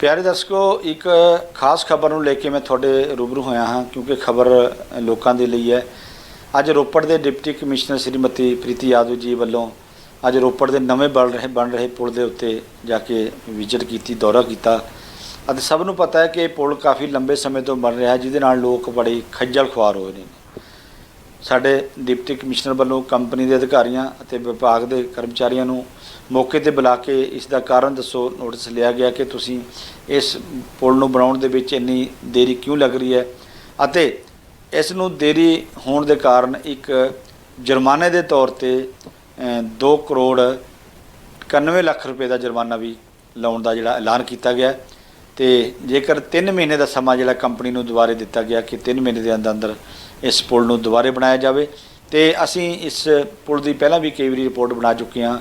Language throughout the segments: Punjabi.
ਪਿਆਰੇ ਦਰਸ਼ਕੋ, ਇੱਕ ਖਾਸ ਖਬਰ ਨੂੰ ਲੈ ਕੇ ਮੈਂ ਤੁਹਾਡੇ ਰੂਬਰੂ ਹੋਇਆ ਹਾਂ, ਕਿਉਂਕਿ ਖਬਰ ਲੋਕਾਂ ਦੇ ਲਈ ਹੈ। ਅੱਜ ਰੋਪੜ ਦੇ ਡਿਪਟੀ ਕਮਿਸ਼ਨਰ ਸ਼੍ਰੀਮਤੀ ਪ੍ਰੀਤੀ ਯਾਦਵ ਜੀ ਵੱਲੋਂ ਅੱਜ ਰੋਪੜ ਦੇ ਨਵੇਂ ਬਣ ਰਹੇ ਬਣ ਰਹੇ ਪੁਲ ਦੇ ਉੱਤੇ ਜਾ ਕੇ ਵਿਜ਼ਿਟ ਕੀਤੀ, ਦੌਰਾ ਕੀਤਾ। ਅਤੇ ਸਭ ਨੂੰ ਪਤਾ ਹੈ ਕਿ ਇਹ ਪੁਲ ਕਾਫੀ ਲੰਬੇ ਸਮੇਂ ਤੋਂ ਬਣ ਰਿਹਾ ਹੈ, ਜਿਹਦੇ ਨਾਲ ਲੋਕ ਬੜੇ ਖੱਜਲ ਖੁਆਰ ਹੋਏ ਨੇ। ਸਾਡੇ ਡਿਪਟੀ ਕਮਿਸ਼ਨਰ ਵੱਲੋਂ ਕੰਪਨੀ ਦੇ ਅਧਿਕਾਰੀਆਂ ਅਤੇ ਵਿਭਾਗ ਦੇ ਕਰਮਚਾਰੀਆਂ ਨੂੰ ਮੌਕੇ ਤੇ ਬੁਲਾ ਕੇ ਇਸ ਦਾ ਕਾਰਨ ਦੱਸੋ, ਨੋਟਿਸ ਲਿਆ ਗਿਆ ਕਿ ਤੁਸੀਂ ਇਸ ਪੁਲ ਨੂੰ ਬਣਾਉਣ ਦੇ ਵਿੱਚ ਇੰਨੀ ਦੇਰੀ ਕਿਉਂ ਲੱਗ ਰਹੀ ਹੈ? ਅਤੇ ਇਸ ਨੂੰ ਦੇਰੀ ਹੋਣ ਦੇ ਕਾਰਨ ਇੱਕ ਜੁਰਮਾਨੇ ਦੇ ਤੌਰ ਤੇ 2 ਕਰੋੜ 91 ਲੱਖ ਰੁਪਏ ਦਾ ਜੁਰਮਾਨਾ ਵੀ ਲਾਉਣ ਦਾ ਜਿਹੜਾ ਐਲਾਨ ਕੀਤਾ ਗਿਆ। ਤੇ ਜੇਕਰ 3 ਮਹੀਨੇ ਦਾ ਸਮਾਂ ਜਿਹੜਾ ਕੰਪਨੀ ਨੂੰ ਦੁਬਾਰੇ ਦਿੱਤਾ ਗਿਆ ਕਿ 3 ਮਹੀਨੇ ਦੇ ਅੰਦਰ ਅੰਦਰ ਇਸ ਪੁਲ ਨੂੰ ਦੁਬਾਰੇ ਬਣਾਇਆ ਜਾਵੇ। ਤੇ ਅਸੀਂ ਇਸ ਪੁਲ ਦੀ ਪਹਿਲਾਂ ਵੀ ਕਈ ਵਾਰੀ ਰਿਪੋਰਟ ਬਣਾ ਚੁੱਕੇ ਹਾਂ।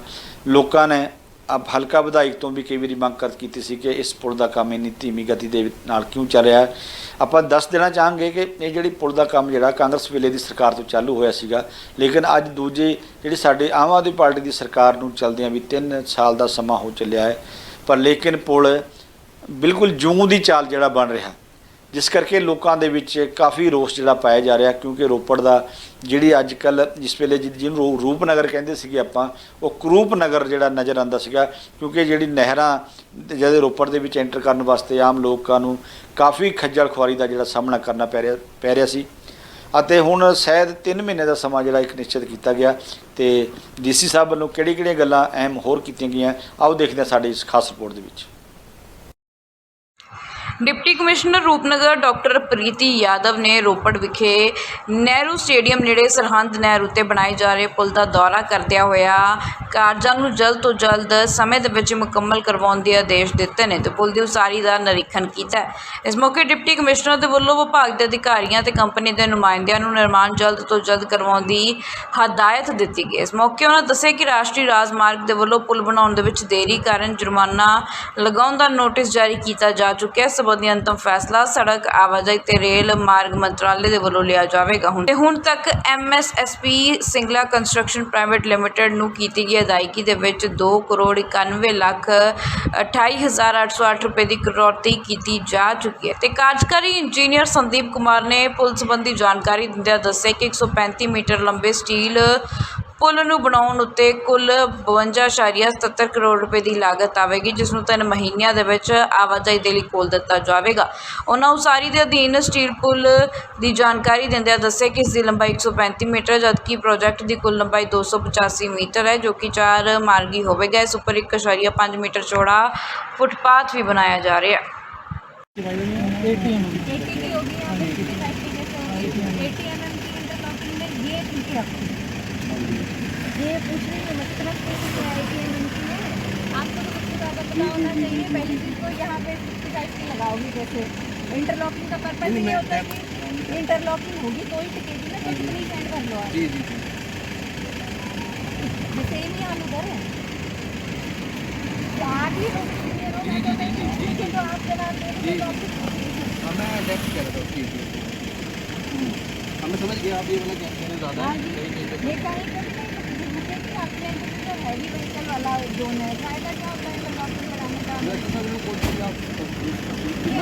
ਲੋਕਾਂ ਨੇ ਆਪ ਹਲਕਾ ਵਿਧਾਇਕ ਤੋਂ ਵੀ ਕਈ ਵਾਰੀ ਮੰਗ ਕਰ ਕੀਤੀ ਸੀ ਕਿ ਇਸ ਪੁਲ ਦਾ ਕੰਮ ਇੰਨੀ ਧੀਮੀ ਗਤੀ ਦੇ ਨਾਲ ਕਿਉਂ ਚੱਲ ਰਿਹਾ ਹੈ। ਆਪਾਂ ਦੱਸ ਦੇਣਾ ਚਾਹਾਂਗੇ ਕਿ ਇਹ ਜਿਹੜੀ ਪੁਲ ਦਾ ਕੰਮ ਜਿਹੜਾ ਕਾਂਗਰਸ ਵੇਲੇ ਦੀ ਸਰਕਾਰ ਤੋਂ ਚਾਲੂ ਹੋਇਆ ਸੀਗਾ, ਲੇਕਿਨ ਅੱਜ ਦੂਜੇ ਜਿਹੜੀ ਸਾਡੇ ਆਮ ਆਦਮੀ ਪਾਰਟੀ ਦੀ ਸਰਕਾਰ ਨੂੰ ਚੱਲਦਿਆਂ ਵੀ 3 ਸਾਲ ਦਾ ਸਮਾਂ ਹੋ ਚੱਲਿਆ ਹੈ। ਪਰ ਲੇਕਿਨ ਪੁਲ ਬਿਲਕੁਲ ਜੂੰ ਦੀ ਚਾਲ ਜਿਹੜਾ ਬਣ ਰਿਹਾ। ਜਿਸ ਕਰਕੇ ਲੋਕਾਂ ਦੇ ਵਿੱਚ ਕਾਫੀ ਰੋਸ ਜਿਹੜਾ ਪਾਇਆ ਜਾ ਰਿਹਾ, ਕਿਉਂਕਿ ਰੋਪੜ ਦਾ ਜਿਹੜੀ ਅੱਜ ਕੱਲ ਜਿਸ ਵੇਲੇ ਜਿ- ਜਿਹਨੂੰ ਰൂ- ਰੂਪਨਗਰ ਕਹਿੰਦੇ ਸੀਗੇ ਆਪਾਂ, ਉਹ ਕਰੂਪਨਗਰ ਜਿਹੜਾ ਨਜ਼ਰ ਆਉਂਦਾ ਸੀਗਾ, ਕਿਉਂਕਿ ਜਿਹੜੀ ਨਹਿਰਾਂ ਤੇ ਜਿਹਦੇ ਰੋਪੜ ਦੇ ਵਿੱਚ ਐਂਟਰ ਕਰਨ ਵਾਸਤੇ ਆਮ ਲੋਕਾਂ ਨੂੰ ਕਾਫੀ ਖੱਜਲ ਖੁਆਰੀ ਦਾ ਜਿਹੜਾ ਸਾਹਮਣਾ ਕਰਨਾ ਪੈ ਰਿਹਾ ਪੈ ਰਿਹਾ ਸੀ। ਅਤੇ ਹੁਣ ਸ਼ਾਇਦ 3 ਮਹੀਨੇ ਦਾ ਸਮਾਂ ਜਿਹੜਾ ਇੱਕ ਨਿਸ਼ਚਿਤ ਕੀਤਾ ਗਿਆ, ਤੇ ਡੀਸੀ ਸਾਹਿਬ ਵੱਲੋਂ ਕਿਹੜੀ ਕਿਹੜੀਆਂ ਗੱਲਾਂ ਅਹਿਮ ਹੋਰ ਕੀਤੀਆਂ ਗਈਆਂ, ਆਓ ਦੇਖਦੇ ਹਾਂ ਸਾਡੀ ਇਸ ਖਾਸ ਰਿਪੋਰਟ ਦੇ ਵਿੱਚ। Deputy commissioner Rupnagar doctor Preeti Yadav ਨੇ ਰੋਪੜ ਵਿਖੇ ਨਹਿਰੂ ਸਟੇਡੀਅਮ ਨੇੜੇ ਸਰਹੰਦ ਨਹਿਰ ਉੱਤੇ ਬਣਾਏ ਜਾ ਰਹੇ ਪੁਲ ਦਾ ਦੌਰਾ ਕਰਦਿਆਂ ਹੋਇਆ ਕਾਰਜਾਂ ਨੂੰ ਜਲਦ ਤੋਂ ਜਲਦ ਸਮੇਂ ਦੇ ਵਿੱਚ ਮੁਕੰਮਲ ਕਰਵਾਉਣ ਦੇ ਆਦੇਸ਼ ਦਿੱਤੇ ਨੇ ਤੇ ਪੁਲ ਦੀ ਉਸਾਰੀ ਦਾ ਨਿਰੀਖਣ ਕੀਤਾ ਇਸ ਮੌਕੇ ਡਿਪਟੀ ਕਮਿਸ਼ਨਰ ਦੇ ਵੱਲੋਂ ਵਿਭਾਗ ਦੇ ਅਧਿਕਾਰੀਆਂ ਤੇ ਕੰਪਨੀ ਦੇ ਨੁਮਾਇੰਦਿਆਂ ਨੂੰ ਨਿਰਮਾਣ ਜਲਦ ਤੋਂ ਜਲਦ ਕਰਵਾਉਣ ਦੀ ਹਦਾਇਤ ਦਿੱਤੀ ਗਈ। ਇਸ ਮੌਕੇ ਉਹਨਾਂ ਦੱਸਿਆ ਕਿ ਰਾਸ਼ਟਰੀ ਰਾਜਮਾਰਗ ਦੇ ਵੱਲੋਂ ਪੁਲ ਬਣਾਉਣ ਦੇ ਵਿੱਚ ਦੇਰੀ ਕਾਰਨ ਜੁਰਮਾਨਾ ਲਗਾਉਣ ਦਾ ਨੋਟਿਸ ਜਾਰੀ ਕੀਤਾ ਜਾ ਚੁੱਕਿਆ ਹੈ। ਇਸ ਸੰਬੰਧੀ ਅੰਤਮ ਫੈਸਲਾ ਸੜਕ ਆਵਾਜਾਈ ਤੇ ਰੇਲ ਮਾਰਗ ਮੰਤਰਾਲੇ ਦੇ ਵੱਲੋਂ ਲਿਆ ਜਾਵੇਗਾ ਹੁਣ। ਤੇ ਹੁਣ ਤੱਕ MSSP Singla construction private limited ਨੂੰ ਕੀਤੀ ਗਈ ਅਦਾਇਗੀ ਦੇ ਵਿੱਚ 2 ਕਰੋੜ 91 ਲੱਖ 28808 ਰੁਪਏ ਦੀ ਕਟੌਤੀ ਕੀਤੀ ਜਾ ਚੁੱਕੀ ਹੈ। ਤੇ ਕਾਰਜਕਾਰੀ ਇੰਜੀਨੀਅਰ ਸੰਦੀਪ ਕੁਮਾਰ ਨੇ ਪੁਲਿਸ ਸੰਬੰਧੀ ਜਾਣਕਾਰੀ ਦਿੰਦਿਆਂ ਦੱਸਿਆ ਕਿ 135 ਮੀਟਰ ਲੰਬੇ ਸਟੀਲ ਪੁਲ ਨੂੰ ਬਣਾਉਣ ਉੱਤੇ ਕੁੱਲ 52.77 ਕਰੋੜ ਰੁਪਏ ਦੀ ਲਾਗਤ ਆਵੇਗੀ ਜਿਸ ਨੂੰ ਤਿੰਨ ਮਹੀਨਿਆਂ ਦੇ ਵਿੱਚ ਆਵਾਜਾਈ ਦੇ ਲਈ ਖੋਲ੍ਹ ਦਿੱਤਾ ਜਾਵੇਗਾ ਉਹਨਾਂ ਉਸਾਰੀ ਦੇ ਅਧੀਨ ਸਟੀਲ ਪੁਲ ਦੀ ਜਾਣਕਾਰੀ ਦਿੰਦਿਆਂ ਦੱਸਿਆ ਕਿ ਇਸ ਦੀ ਲੰਬਾਈ 135 ਮੀਟਰ ਜਦਕਿ ਪ੍ਰੋਜੈਕਟ ਦੀ ਕੁੱਲ ਲੰਬਾਈ 285 ਮੀਟਰ ਹੈ ਜੋ ਕਿ ਚਾਰ ਮਾਰਗੀ ਹੋਵੇਗਾ ਇਸ ਉੱਪਰ 1.5 ਮੀਟਰ ਚੌੜਾ ਫੁੱਟਪਾਥ ਵੀ ਬਣਾਇਆ ਜਾ ਰਿਹਾ ਹੈ एटीएम एटी की होगी यहाँ पे कितनी फैसिलिटी होगी एटी एम एम की इंटरलॉकिंग में ये ठीक है ये पूछ रही है मतलब कि की आपको तो सबसे ज़्यादा पता होना चाहिए पहली चीज़ तो यहाँ पे फिफ्टी टाइप की लगाओगी जैसे इंटरलॉकिंग का पर्पज ये होता है कि इंटरलॉकिंग होगी तो ही टिकेगी ना जब नहीं सेंड कर लो आप। जी जी ये सेम ही आलू दर है। तो आप ही तो नहीं लेकिन तो आप जवाब दे रहे हो तो हमें अडेप्ट कर दो ठीक है हमें समझ गया आप ये वाला क्या कहना ज़्यादा हाँ? है। कहीं कहीं हैवी व्हीकल वाला जोन है। फ़ायदा क्या होता है कराने का। तो सर कोर्ट में आप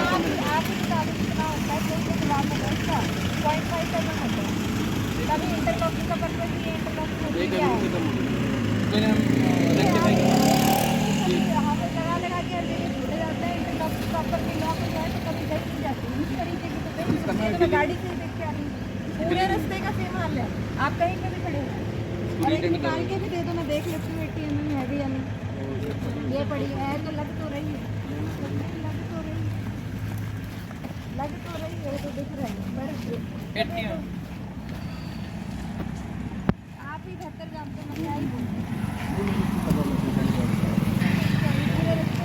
आप आप ही बता कितना होता है कोई तो जवाब होगा इसका पॉइंट फाइव सेवन होता है। तभी इंटरलॉकिंग का पर्पज ये इंटरलॉकिंग होती एक क्या एम है। खत्म हो गया। मैंने हम रेक्टिफाई यहाँ पे लगा लगा के हर जगह छूटे जाते हैं इंटरलॉकिंग प्रॉपर नहीं लॉक हो जाए तो कभी देख नहीं जाती इस तरीके की तो हैं गाड़ी से देख के आ रही हूँ। पूरे रास्ते का सेम हाल है आप कहीं पे भी खड़े हैं और एक निकाल के भी दे दो मैं देख लेती हूँ एटीएम में है भी या नहीं ये पड़ी है तो लग तो रही है लग तो रही है लग तो रही है तो दिख रहा है आप ही बेहतर जानते हैं मैं क्या ही बोलूँ